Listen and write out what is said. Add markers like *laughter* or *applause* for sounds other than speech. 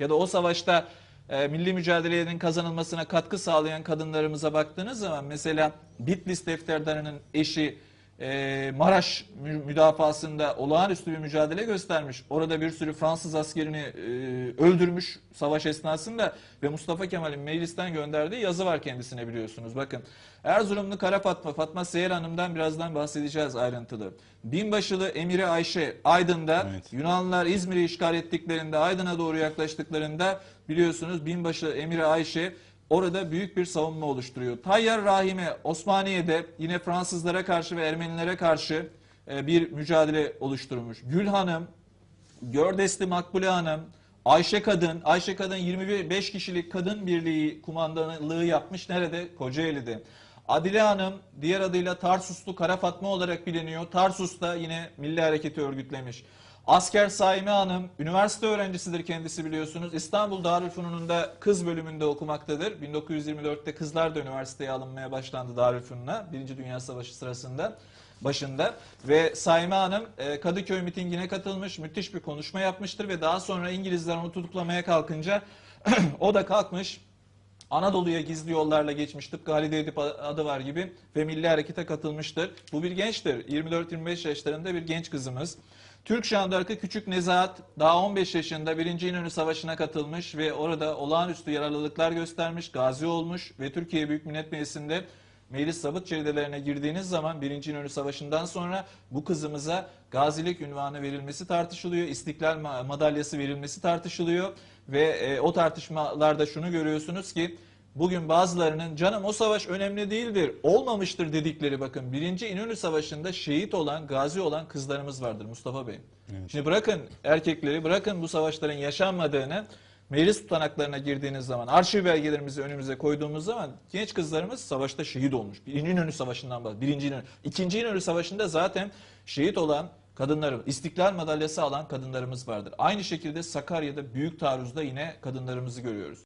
ya da o savaşta e, milli mücadelenin kazanılmasına katkı sağlayan kadınlarımıza baktığınız zaman mesela Bitlis defterdarının eşi e, Maraş mü- müdafasında olağanüstü bir mücadele göstermiş. Orada bir sürü Fransız askerini e, öldürmüş savaş esnasında ve Mustafa Kemal'in meclisten gönderdiği yazı var kendisine biliyorsunuz. Bakın Erzurumlu Kara Fatma, Fatma Seher Hanım'dan birazdan bahsedeceğiz ayrıntılı. Binbaşılı Emire Ayşe Aydın'da Evet. Yunanlılar İzmir'i işgal ettiklerinde Aydın'a doğru yaklaştıklarında biliyorsunuz binbaşı Emire Ayşe orada büyük bir savunma oluşturuyor. Tayyar Rahime Osmaniye'de yine Fransızlara karşı ve Ermenilere karşı e, bir mücadele oluşturmuş. Gül Hanım, Gördesli Makbule Hanım, Ayşe Kadın, Ayşe Kadın 25 kişilik kadın birliği kumandanlığı yapmış. Nerede? Kocaeli'de. Adile Hanım diğer adıyla Tarsuslu Kara Fatma olarak biliniyor. Tarsus'ta yine Milli Hareketi örgütlemiş. Asker Saime Hanım, üniversite öğrencisidir kendisi biliyorsunuz. İstanbul Darülfünun'unda kız bölümünde okumaktadır. 1924'te kızlar da üniversiteye alınmaya başlandı Darülfünun'a. Birinci Dünya Savaşı sırasında başında ve Saime Hanım e, Kadıköy mitingine katılmış, müthiş bir konuşma yapmıştır ve daha sonra İngilizler onu tutuklamaya kalkınca *clears throat* o da kalkmış Anadolu'ya gizli yollarla geçmiş tıpkı Halide Edip adı var gibi ve milli harekete katılmıştır. Bu bir gençtir. 24-25 yaşlarında bir genç kızımız. Türk Jandarkı Küçük Nezahat daha 15 yaşında 1. İnönü Savaşı'na katılmış ve orada olağanüstü yararlılıklar göstermiş, gazi olmuş ve Türkiye Büyük Millet Meclisi'nde meclis sabıt çeridelerine girdiğiniz zaman 1. İnönü Savaşı'ndan sonra bu kızımıza gazilik ünvanı verilmesi tartışılıyor. İstiklal ma- madalyası verilmesi tartışılıyor. Ve e, o tartışmalarda şunu görüyorsunuz ki bugün bazılarının canım o savaş önemli değildir, olmamıştır dedikleri bakın 1. İnönü Savaşı'nda şehit olan, gazi olan kızlarımız vardır Mustafa Bey. Şimdi bırakın erkekleri, bırakın bu savaşların yaşanmadığını meclis tutanaklarına girdiğiniz zaman, arşiv belgelerimizi önümüze koyduğumuz zaman genç kızlarımız savaşta şehit olmuş. Birinci İnönü Savaşı'ndan bahsediyor. Birinci İnönü. İkinci İnönü Savaşı'nda zaten şehit olan kadınlarımız, İstiklal Madalyası alan kadınlarımız vardır. Aynı şekilde Sakarya'da büyük taarruzda yine kadınlarımızı görüyoruz.